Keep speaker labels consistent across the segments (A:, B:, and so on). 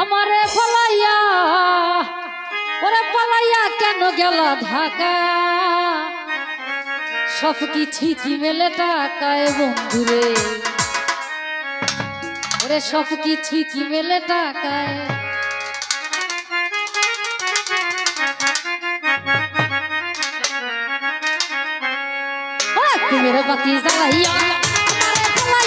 A: আমারে পলাইয়া, ওরে পলাইয়া কেন গেল ঢাকা? সব কিছু মেলে টাকায় বন্ধুরে? ওরে সব কিছু কি মেলে টাকায়? তুমি বাকি জ্বালাইয়া তুমি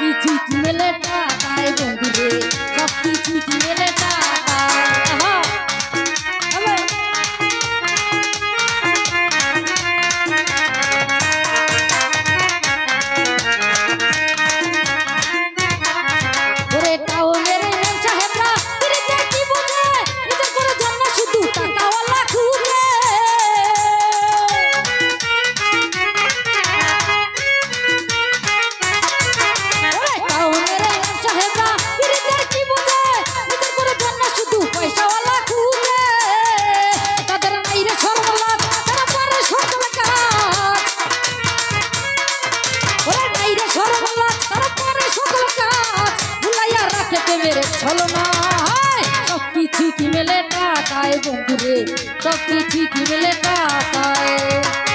A: কিছু মেলে টাকায় সব কিছু মেলে রে সব কিছু লেখা পায়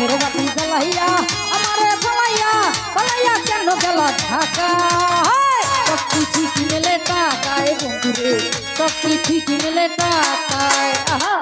A: চোখের বাতি জ্বালাইয়া আমারে জ্বালাইয়া জ্বালাইয়া কেন গেল ঢাকা সব কিছু কিনলে টাকায় বন্ধুরে সব কিছু কিনলে টাকায় আহা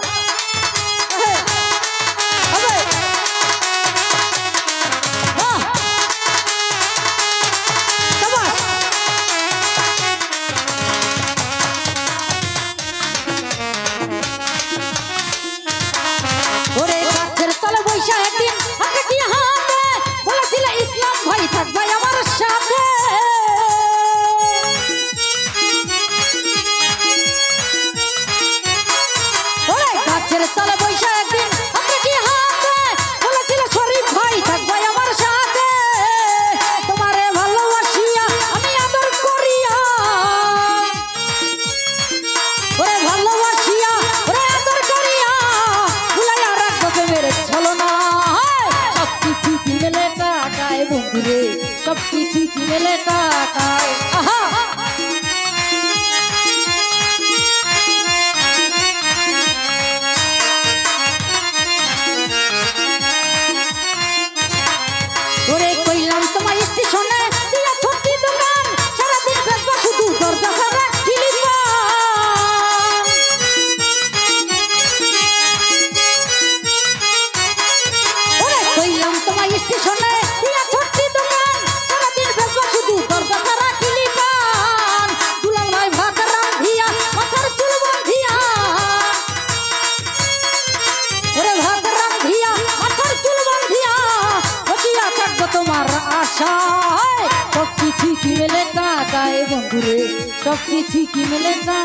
A: ঝলকা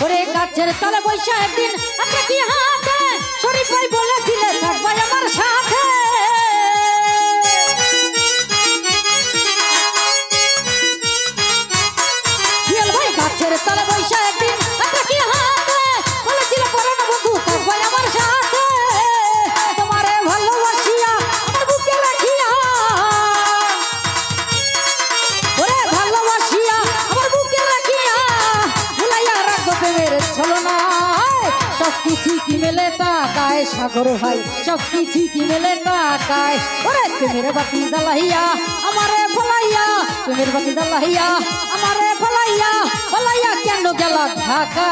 A: করে গাছের তলে বৈশাখ দিন আমরা কি হাত? মেলে টাকায় সাগর ভাই। সব কিছু কি মেলে টাকায় ওরে, তুমির বাতি জ্বালাইয়া আমারে ফলাইয়া, তুমির বাতি জ্বালাইয়া আমারে ফলাইয়া ফলাইয়া কেন গেল ঢাকা?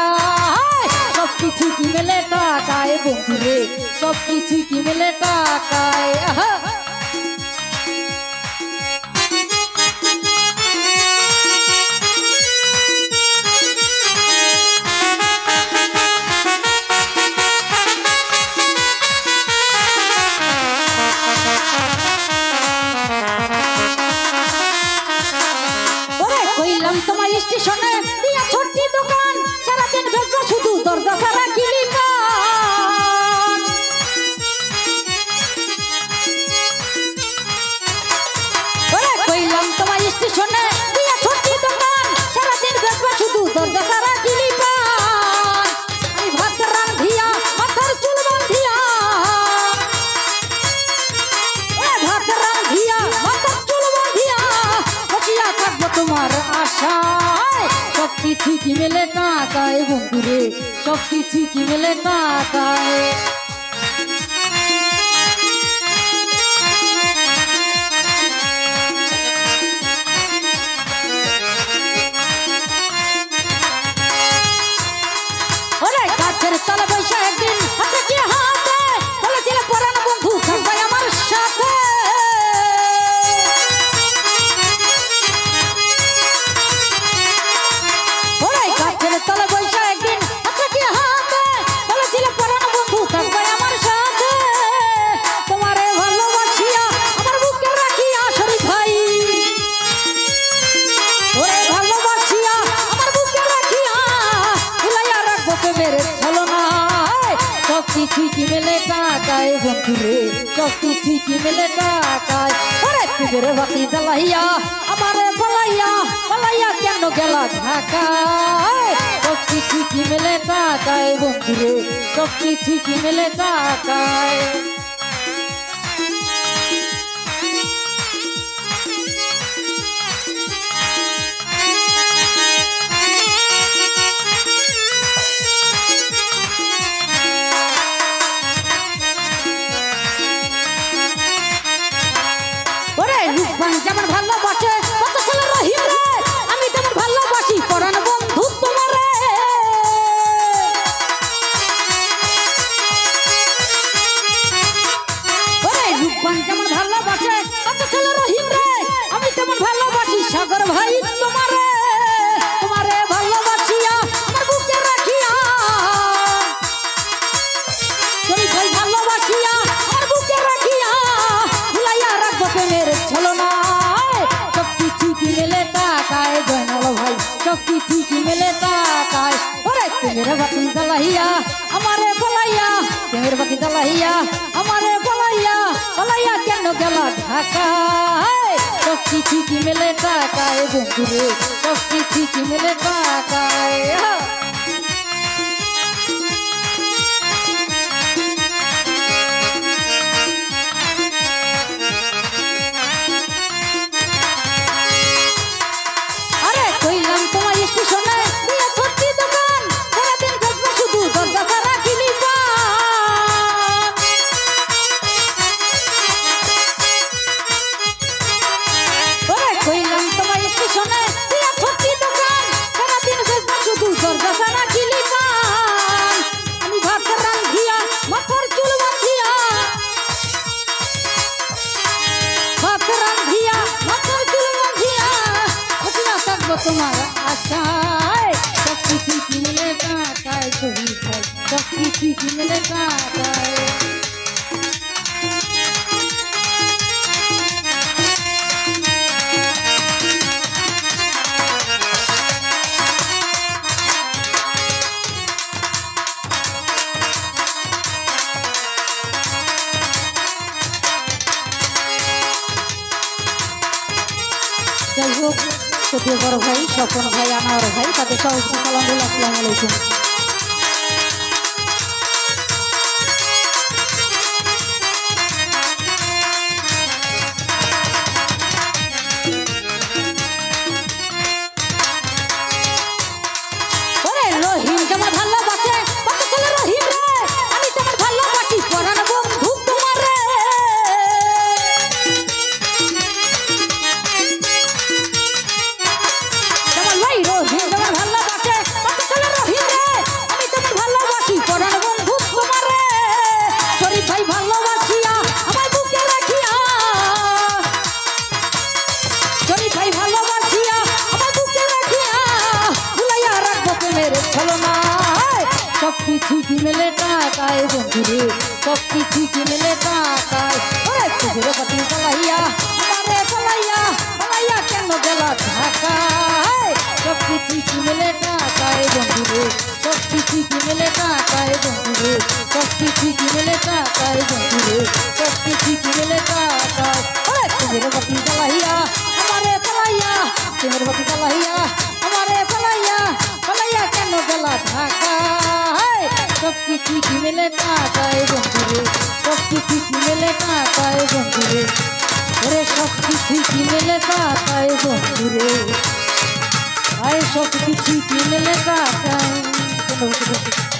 A: সব কিছু কি মেলে টাকায় বন্ধুরে? সব কিছু কি মেলে টাকায় স্টেশনে সব কিছু কি মেলে টাকায় ওরে রাখব প্রেমের ছলনা সব কিছুই কি মেলে টাকায় বন্ধুরে সব কিছুই কি মেলে টাকায় ওরে তুদের বাতি জ্বালাইয়া, আমারে বলাইয়া বলাইয়া কেন গেলা ঢাকায় সব কিছু কি মেলে টাকায় বন্ধুরে সব কিছু কি মেলে টাকায় গেল ঢাকায় সব কিছু কি মেলে টাকায় বন্ধুরে সব কিছু মেলে টাকায় তোমার আশায় সব কিছু কিনলে টাকায় ছবি খাই সব কিছু কিনলে টাকায় যাই হোক সতীয় বড় ভাই স্বপন ভাই আনোয়ার ভাই তাদের বলে আসসালামু আলাইকুম। কিছু কি মেলে টাকায় ওরে পুজোরে পাতি পালাইয়া আমারে পালাইয়া পালাইয়া কেন গেলা ঢাকায় সব কিছু কি মেলে টাকায় বন্ধুরে সব কিছু কি মেলে টাকায় বন্ধুরে সব কিছু কি মেলে টাকায় বন্ধুরে সব কিছু কি মেলে টাকায় ওরে পুজোরে পাতি পালাইয়া আমারে পালাইয়া পুজোরে পাতি পালাইয়া আমারে সব কিছু মেলে টাকায় বন্ধুরে সব কিছু মেলে টাকায় বন্ধুরে। ওরে সব কিছু মেলে টাকায় বন্ধুরে। আয় সব কিছু মেলে টাকায়